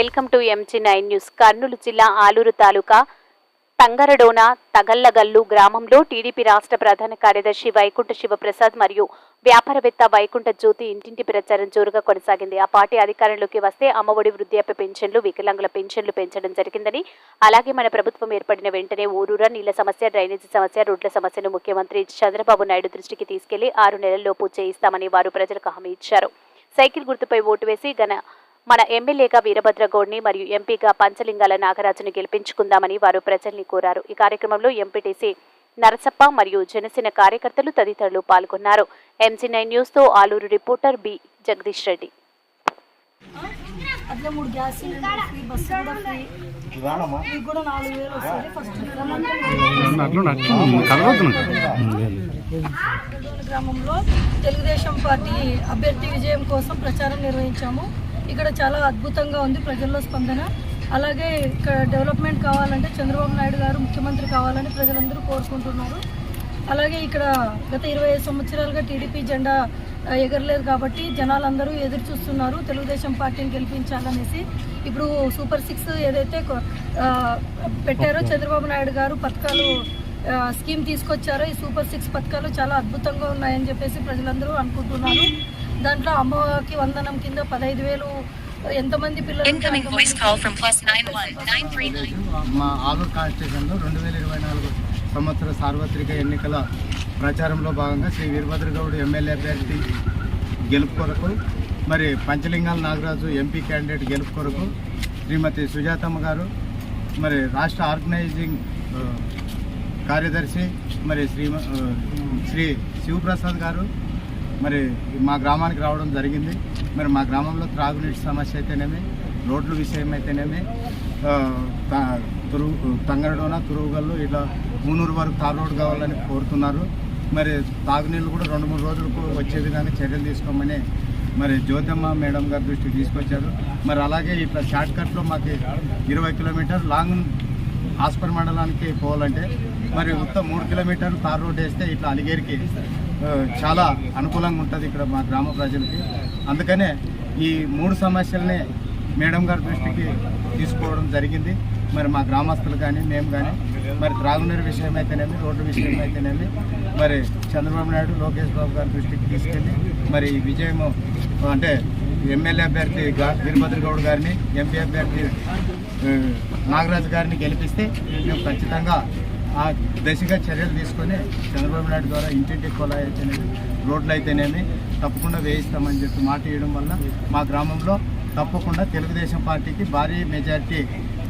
Welcome to MG nine news. Kurnool జిల్లా ఆలూరు తాలూకా తంగరడోన తగల్లగల్లు గ్రామంలో TDP రాష్ట్ర ప్రధాన కార్యదర్శి వైకుంఠ శివప్రసాద్ మరియు వ్యాపారవేత్త వైకుంఠ జ్యోతి ఇంటింటి ప్రచారం జోరుగా కొనసాగింది. ఆ పార్టీ అధికారంలోకి వస్తే అమ్మఒడి వృద్ధాప్య పెన్షన్లు వికలాంగుల పెన్షన్లు పెంచడం జరిగిందని అలాగే మన ప్రభుత్వం ఏర్పడిన వెంటనే ఊరూరా నీళ్ళ సమస్య డ్రైనేజీ సమస్య రోడ్ల సమస్యను ముఖ్యమంత్రి చంద్రబాబు నాయుడు దృష్టికి తీసుకెళ్ళి ఆరు నెలల్లోపు చేయిస్తామని వారు ప్రజలకు హామీ ఇచ్చారు. సైకిల్ గుర్తుపై ఓటు వేసి గన మన ఎమ్మెల్యేగా వీరభద్ర గౌడ్ని మరియు ఎంపీగా పంచలింగాల నాగరాజును గెలిపించుకుందామని వారు ప్రజల్ని కోరారు. ఈ కార్యక్రమంలో ఎంపీటీసీ నరసప్ప మరియు జనసేన కార్యకర్తలు తదితరులు పాల్గొన్నారు. ఎంసీ నైన్ న్యూస్తో ఆలూరు రిపోర్టర్ బి జగదీష్ రెడ్డి. అట్లా మూడు గ్యాస్ సిలిండర్ ఫ్రీ బస్సు కూడా ఫ్రీ. మీకు కూడా నాలుగు వేలు వస్తుంది. ఫస్ట్ అట్లా అట్లా కలవద్దు గ్రామంలో తెలుగుదేశం పార్టీ అభ్యర్థి విజయం కోసం ప్రచారం నిర్వహించాము. ఇక్కడ చాలా అద్భుతంగా ఉంది ప్రజల్లో స్పందన. అలాగే ఇక్కడ డెవలప్మెంట్ కావాలంటే చంద్రబాబు నాయుడు గారు ముఖ్యమంత్రి కావాలని ప్రజలందరూ కోరుకుంటున్నారు. అలాగే ఇక్కడ గత ఇరవై ఐదు సంవత్సరాలుగా టీడీపీ జెండా ఎగరలేదు కాబట్టి జనాలందరూ ఎదురు చూస్తున్నారు. తెలుగుదేశం పార్టీని గెలిపించాలనేసి. ఇప్పుడు సూపర్ సిక్స్ ఏదైతే పెట్టారో చంద్రబాబు నాయుడు గారు పథకాలు స్కీమ్ తీసుకొచ్చారో ఈ సూపర్ సిక్స్ పథకాలు చాలా అద్భుతంగా ఉన్నాయని చెప్పేసి ప్రజలందరూ అనుకుంటున్నారు. దాంట్లో అమ్మకి వందనం కింద పదహైదు వేలు ఎంతమంది పిల్లలు ఉంటే Incoming అంతమంది voice call from plus nine one nine three nine. మా ఆలూరు కాన్స్టిట్యూషన్లో రెండు వేల ఇరవై నాలుగు సంవత్సర సార్వత్రిక ఎన్నికల ప్రచారంలో భాగంగా శ్రీ వీరభద్రగౌడ్ ఎమ్మెల్యే అభ్యర్థి గెలుపు కొరకు మరి పంచలింగాల నాగరాజు ఎంపీ క్యాండిడేట్ గెలుపు కొరకు శ్రీమతి సుజాతమ్మ గారు మరి రాష్ట్ర ఆర్గనైజింగ్ కార్యదర్శి మరి శ్రీ శ్రీ శివప్రసాద్ గారు మరి మా గ్రామానికి రావడం జరిగింది. మరి మా గ్రామంలో త్రాగునీటి సమస్య అయితేనేమి రోడ్ల విషయం అయితేనేమి ఆ, తురుగు తంగడోన తురుగుగల్లు ఇట్లా మూనూరు వరకు తార్ రోడ్ కావాలని కోరుతున్నారు. మరి తాగునీళ్ళు కూడా రెండు మూడు రోజులకు వచ్చే విధంగా చర్యలు తీసుకోమని మరి జ్యోతమ్మ మేడం గారి దృష్టికి తీసుకొచ్చారు. మరి అలాగే ఇట్లా షార్ట్ కట్లో మాకు ఇరవై కిలోమీటర్ లాంగ్ హాస్పర్ మండలానికి పోవాలంటే మరి మొత్తం మూడు కిలోమీటర్లు తార్ రోడ్ వేస్తే ఇట్లా అలిగేరికి చాలా అనుకూలంగా ఉంటుంది ఇక్కడ మా గ్రామ ప్రజలకి. అందుకనే ఈ మూడు సమస్యల్ని మేడం గారి దృష్టికి తీసుకోవడం జరిగింది. మరి మా గ్రామస్తులు కానీ మేము కానీ మరి త్రాగునీరు విషయం అయితేనేమి రోడ్డు విషయం అయితేనేమి మరి చంద్రబాబు నాయుడు లోకేష్ బాబు గారి దృష్టికి తీసుకెళ్ళి మరి విజయము అంటే ఎమ్మెల్యే అభ్యర్థి గా- వీరభద్ర గౌడ్ గారిని ఎంపీ అభ్యర్థి నాగరాజు గారిని గెలిపిస్తే మేము ఖచ్చితంగా ఆ దశగా చర్యలు తీసుకొని చంద్రబాబు నాయుడు ద్వారా ఇంటింటి కుళాయి అయితేనేమి రోడ్లు అయితేనేమి తప్పకుండా వేయిస్తామని చెప్పి మాట ఇవ్వడం వల్ల మా గ్రామంలో తప్పకుండా తెలుగుదేశం పార్టీకి భారీ మెజారిటీ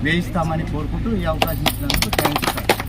వేయిస్తామని కోరుకుంటూ ఈ అవకాశం ఇచ్చినందుకు థ్యాంక్స్ సార్.